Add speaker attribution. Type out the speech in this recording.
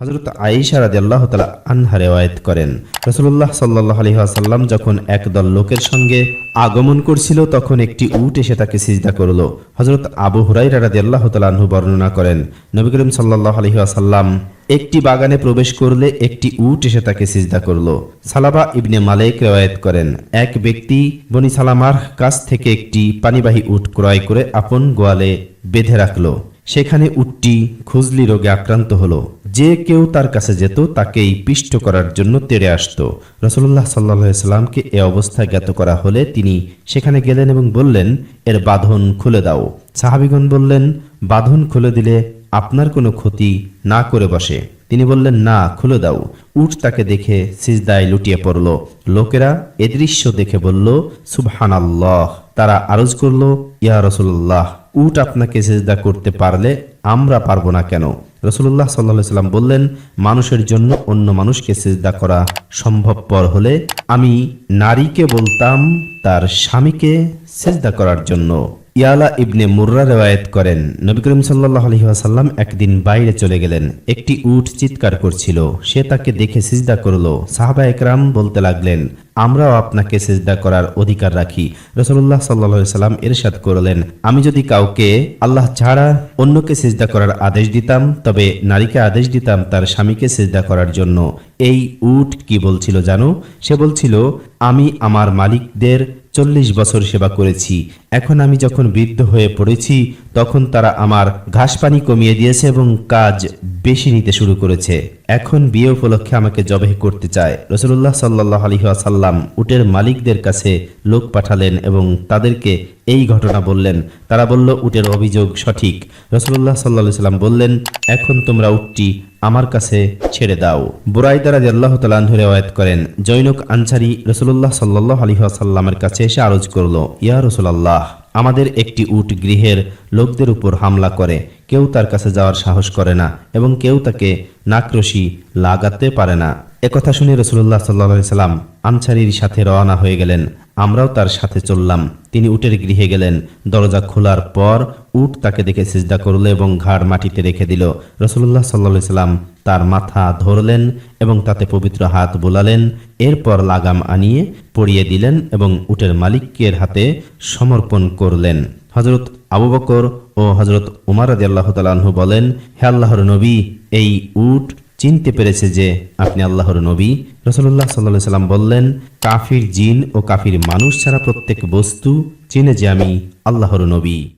Speaker 1: হজরত আয়েশা রাজি আল্লাহ তালা আনহা রেওয়ায়ত করেন। রসুল্লাহ সাল্লাহ আলী আসাল্লাম যখন একদল লোকের সঙ্গে আগমন করছিল, তখন একটি উট এসে তাকে সিজদা করল। হজরত আবু হুরাই রাজি আল্লাহ তালাহু বর্ণনা করেন, নবী করিম সাল্লাহ আলী আসাল্লাম একটি বাগানে প্রবেশ করলে একটি উট এসে তাকে সিজদা করল। সালাবা ইবনে মালেক রেওয়ায়ত করেন, এক ব্যক্তি বনি সালামার কাছ থেকে একটি পানিবাহী উট ক্রয় করে আপন গোয়ালে বেঁধে রাখল। সেখানে উটটি খুজলি রোগে আক্রান্ত হলো। যে কেউ তার কাছে যেত, তাকেই পিষ্ট করার জন্য তেড়ে আসতো। রসুল্লাহ সাল্লাহ সাল্লামকে এ অবস্থায় জ্ঞাত করা হলে তিনি সেখানে গেলেন এবং বললেন, এর বাঁধন খুলে দাও। সাহাবিগণ বললেন, বাঁধন খুলে দিলে আপনার কোনো ক্ষতি না করে বসে। তিনি বললেন, না, খুলে দাও। উট তাকে দেখে সিজদায় লুটিয়ে পড়ল। লোকেরা এ দৃশ্য দেখে বলল সুবহান আল্লাহ তারা আরজ করল, ইয়া রসুল্লাহ উট আপনাকে সিজদা করতে পারলে আমরা পারব না কেন? রসুল্লাহ সাল্লা সাল্লাম বললেন, মানুষের জন্য অন্য মানুষকে সেজদা করা সম্ভবপর হলে আমি নারীকে বলতাম তার স্বামীকে সেজদা করার জন্য। ইয়ালা ইবনে মুর্রা রেওয়ায়েত করেন। নবী করিম সাল্লাহ আলহিহাসাল্লাম একদিন বাইরে চলে গেলেন। একটি উট চিৎকার করছিল। সে তাকে দেখে সিজদা করল। সাহাবা একরাম বলতে লাগলেন, আমরাও আপনাকে সেজদা করার অধিকার রাখি। রসুল্লাহ সাল্লা সাল্লাম এরশাদ করলেন, আমি যদি কাউকে আল্লাহ ছাড়া অন্যকে সিজদা করার আদেশ দিতাম, তবে নারীকে আদেশ দিতাম তার স্বামীকে সিজদা করার জন্য। এই উট কি বলছিল জানো? সে বলছিল, আমি আমার মালিকদের চল্লিশ বছর সেবা করেছি। এখন আমি যখন বৃদ্ধ হয়ে পড়েছি, তখন তারা আমার ঘাস পানি কমিয়ে দিয়েছে এবং কাজ বেশি নিতে শুরু করেছে। এখন বিয়ে উপলক্ষে আমাকে জবেহ করতে চায়। রসুল্লাহ সাল্লাহ আলী আসাল্লাম উটের মালিকদের কাছে লোক পাঠালেন এবং তাদেরকে এই ঘটনা বললেন। তারা বলল, উটের অভিযোগ সঠিক। রসুল্লাহ সাল্লা সাল্লাম বললেন, এখন তোমরা উটটি আমার কাছে ছেড়ে দাও। বুরাইদারা আল্লাহ তালাহ রেওয়ায়ত করেন, জৈনক আনসারি রসুল্লাহ সাল্লাহ আলী আসাল্লামের কাছে এসে আরজ করল, ইয়া রসুলাল্লাহ, আমাদের একটি উট গৃহের লোকদের উপর হামলা করে। কেউ তার কাছে যাওয়ার সাহস করে না এবং কেউ তাকে নাকরশি লাগাতে পারে না। একথা শুনে রসুল্লাহ সাল্লা সাল্লাম আনসারির সাথে রওনা হয়ে গেলেন। আমরাও তার সাথে চললাম। তিনি উটের গৃহে গেলেন। দরজা খোলার পর উট তাকে দেখে সিজদা করল এবং ঘাড় মাটিতে রেখে দিল। রসুল্লাহ সাল্লা সাল্লাম তার মাথা ধরলেন এবং তাতে পবিত্র হাত বোলালেন। এরপর লাগাম আনিয়ে পরিয়ে দিলেন এবং উটের মালিকের হাতে সমর্পণ করলেন। হজরত আবু বকর ও হজরত উমার আদি আল্লাহ তালাহু বলেন, হে আল্লাহর নবী, এই উট চিনতে পেরেছে যে আপনি আল্লাহর নবী। রসল্লাহ সাল্লা সাল্লাম বললেন, কাফির জিন ও কাফির মানুষ ছাড়া প্রত্যেক বস্তু চিনে যে আমি আল্লাহর নবী।